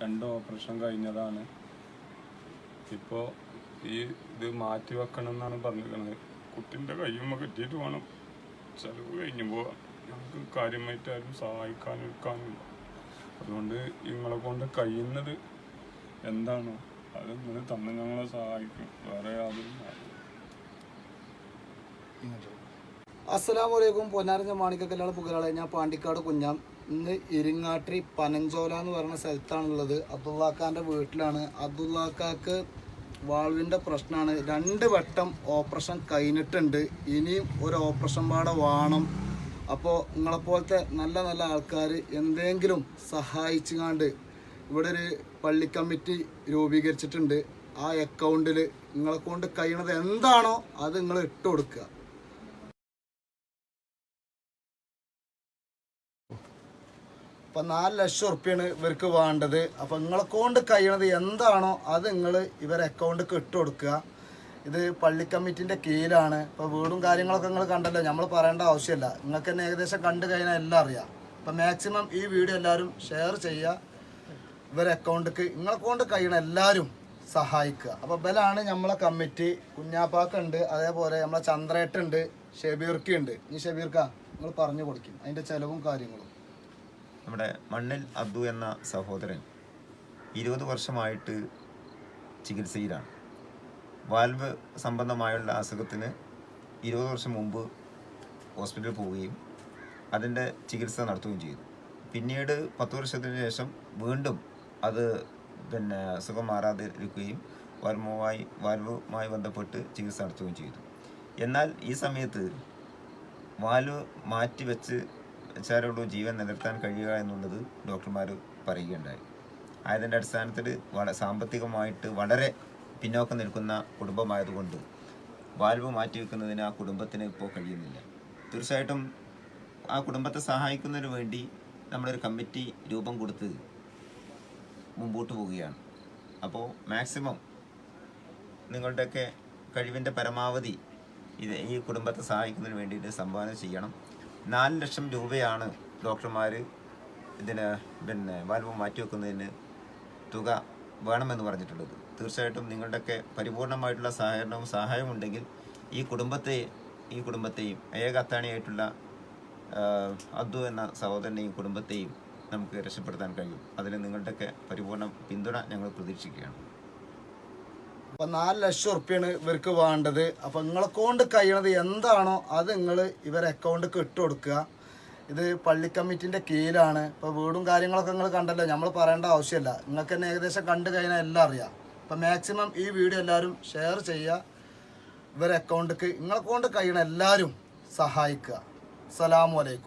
രണ്ട് ഓപ്പറേഷൻ കഴിഞ്ഞതാണ്. ഇപ്പോൾ ഈ ഇത് മാറ്റി വെക്കണം എന്നാണ് പറഞ്ഞിരിക്കുന്നത് കുട്ടിന്റെ കയ്യുമ്മ കെട്ടിയിട്ട് വേണം. ചിലവ് കഴിഞ്ഞു പോവാൻ ഞങ്ങൾക്ക് കാര്യമായിട്ട് ആരും സഹായിക്കാനും അതുകൊണ്ട് നിങ്ങളെ കൊണ്ട് കഴിയുന്നത് എന്താണോ അത് നിങ്ങൾ തന്നെ ഞങ്ങളെ സഹായിക്കും. വേറെ യാതൊരു അസ്സാം അസ്സലാമു അലൈക്കും. പൊന്നാരഞ്ഞ മാണിക്കക്കല്ലാണ് പുകരാളെ. ഞാൻ പാണ്ടിക്കാട് കുഞ്ഞാം. ഇന്ന് ഇരിങ്ങാട്ടി പനഞ്ചോല എന്ന് പറയുന്ന സ്ഥലത്താണുള്ളത്. അബ്ദുള്ളാക്കാന്റെ വീട്ടിലാണ്. അബ്ദുള്ളാക്കാക്ക് വാൾവിന്റെ പ്രശ്നമാണ് രണ്ട് വട്ടം ഓപ്പറേഷൻ കഴിഞ്ഞിട്ടുണ്ട്. ഇനിയും ഒരു ഓപ്പറേഷൻ പാടെ വേണം. അപ്പോൾ നിങ്ങളെപ്പോലത്തെ നല്ല നല്ല ആൾക്കാർ എന്തെങ്കിലും സഹായിച്ചുകാണ്ട് ഇവിടെ ഒരു പള്ളി കമ്മിറ്റി രൂപീകരിച്ചിട്ടുണ്ട്. ആ അക്കൗണ്ടിൽ നിങ്ങളെ കൊണ്ട് കഴിയണത് എന്താണോ അത് നിങ്ങൾ ഇട്ട് കൊടുക്കുക. അപ്പൊ നാല് ലക്ഷം ഉറുപ്പ്യാണ് ഇവർക്ക് വേണ്ടത്. അപ്പൊ നിങ്ങളെ കൊണ്ട് കഴിയണത് എന്താണോ അത് നിങ്ങൾ ഇവരെ അക്കൗണ്ട് ഇട്ട് കൊടുക്കുക. ഇത് പള്ളി കമ്മിറ്റിന്റെ കീഴിലാണ്. ഇപ്പൊ വീടും കാര്യങ്ങളൊക്കെ നിങ്ങൾ കണ്ടല്ലോ. നമ്മൾ പറയേണ്ട ആവശ്യമില്ല. നിങ്ങൾക്ക് തന്നെ ഏകദേശം കണ്ടു കഴിഞ്ഞാൽ എല്ലാം അറിയാം. അപ്പൊ മാക്സിമം ഈ വീഡിയോ എല്ലാവരും ഷെയർ ചെയ്യുക. ഇവരെ അക്കൗണ്ടിക്ക് നിങ്ങളെ കൊണ്ട് കഴിയണ എല്ലാവരും സഹായിക്കുക. അപ്പോൾ ബലാണ് നമ്മളെ കമ്മിറ്റി. കുഞ്ഞാപ്പാക്കുണ്ട്. അതേപോലെ നമ്മളെ ചന്ദ്രേട്ടുണ്ട് ഷെബീർക്കുണ്ട്. ഈ ഷെബീർക്ക നിങ്ങൾ പറഞ്ഞു കൊടുക്കും. അതിന്റെ ചിലവും കാര്യങ്ങളും. നമ്മുടെ മണ്ണിൽ അബ്ദു എന്ന സഹോദരൻ ഇരുപത് വർഷമായിട്ട് ചികിത്സയിലാണ്. വാൽവ് സംബന്ധമായുള്ള അസുഖത്തിന് ഇരുപത് വർഷം മുമ്പ് ഹോസ്പിറ്റലിൽ പോവുകയും അതിന്റെ ചികിത്സ നടത്തുകയും ചെയ്തു. പിന്നീട് പത്ത് വർഷത്തിന് ശേഷം വീണ്ടും അത് പിന്നെ അസുഖം മാറാതെ ഇരിക്കുകയും വാൽവുമായി വാൽവുമായി ബന്ധപ്പെട്ട് ചികിത്സ നടത്തുകയും ചെയ്തു. എന്നാൽ ഈ സമയത്ത് വാൽവ് മാറ്റി വെച്ച് ജീവൻ നിലനിർത്താൻ കഴിയുക എന്നുള്ളത് ഡോക്ടർമാർ പറയുകയുണ്ടായി. ആയതിന്റെ അടിസ്ഥാനത്തിൽ വള സാമ്പത്തികമായിട്ട് വളരെ പിന്നോക്കം നിൽക്കുന്ന കുടുംബമായതുകൊണ്ട് വാൽവ് മാറ്റിവെക്കുന്നതിന് ആ കുടുംബത്തിന് ഇപ്പോൾ കഴിയുന്നില്ല. തീർച്ചയായിട്ടും ആ കുടുംബത്തെ സഹായിക്കുന്നതിന് വേണ്ടി നമ്മളൊരു കമ്മിറ്റി രൂപം കൊടുത്ത് മുമ്പോട്ട് പോവുകയാണ്. അപ്പോൾ മാക്സിമം നിങ്ങളുടെയൊക്കെ കഴിവിന്റെ പരമാവധി ഇത് ഈ കുടുംബത്തെ സഹായിക്കുന്നതിന് വേണ്ടിയിട്ട് സംഭാവന ചെയ്യണം. നാല് ലക്ഷം രൂപയാണ് ഡോക്ടർമാർ ഇതിന് പിന്നെ വാൽവ് മാറ്റിവെക്കുന്നതിന് തുക വേണമെന്ന് പറഞ്ഞിട്ടുള്ളത്. തീർച്ചയായിട്ടും നിങ്ങളുടെയൊക്കെ പരിപൂർണമായിട്ടുള്ള സഹകരണവും സഹായവും ഉണ്ടെങ്കിൽ ഈ കുടുംബത്തെ ഈ കുടുംബത്തെയും ഏക അത്താണിയായിട്ടുള്ള അദ്ദു എന്ന സഹോദരനെയും കുടുംബത്തെയും നമുക്ക് രക്ഷപ്പെടുത്താൻ കഴിയും. അതിന് നിങ്ങളുടെയൊക്കെ പരിപൂർണ പിന്തുണ ഞങ്ങൾ പ്രതീക്ഷിക്കുകയാണ്. അപ്പൊ നാല് ലക്ഷം ഉറുപ്പ്യാണ് ഇവർക്ക് വേണ്ടത്. അപ്പൊ നിങ്ങളെ കൊണ്ട് കഴിയണത് എന്താണോ അത് നിങ്ങൾ ഇവരെ അക്കൗണ്ട് ഇട്ട് കൊടുക്കുക. ഇത് പള്ളി കമ്മിറ്റിന്റെ കീഴിലാണ്. ഇപ്പൊ വീടും കാര്യങ്ങളൊക്കെ നിങ്ങൾ കണ്ടല്ലോ. നമ്മൾ പറയേണ്ട ആവശ്യമില്ല. നിങ്ങൾക്ക് തന്നെ ഏകദേശം കണ്ടു കഴിഞ്ഞാൽ എല്ലാം അറിയാം. അപ്പോൾ മാക്സിമം ഈ വീഡിയോ എല്ലാവരും ഷെയർ ചെയ്യുക. ഇവരെ അക്കൗണ്ടിക്ക് നിങ്ങളെ കൊണ്ട് കഴിയണ എല്ലാവരും സഹായിക്കുക. അസ്സലാമു അലൈക്കും.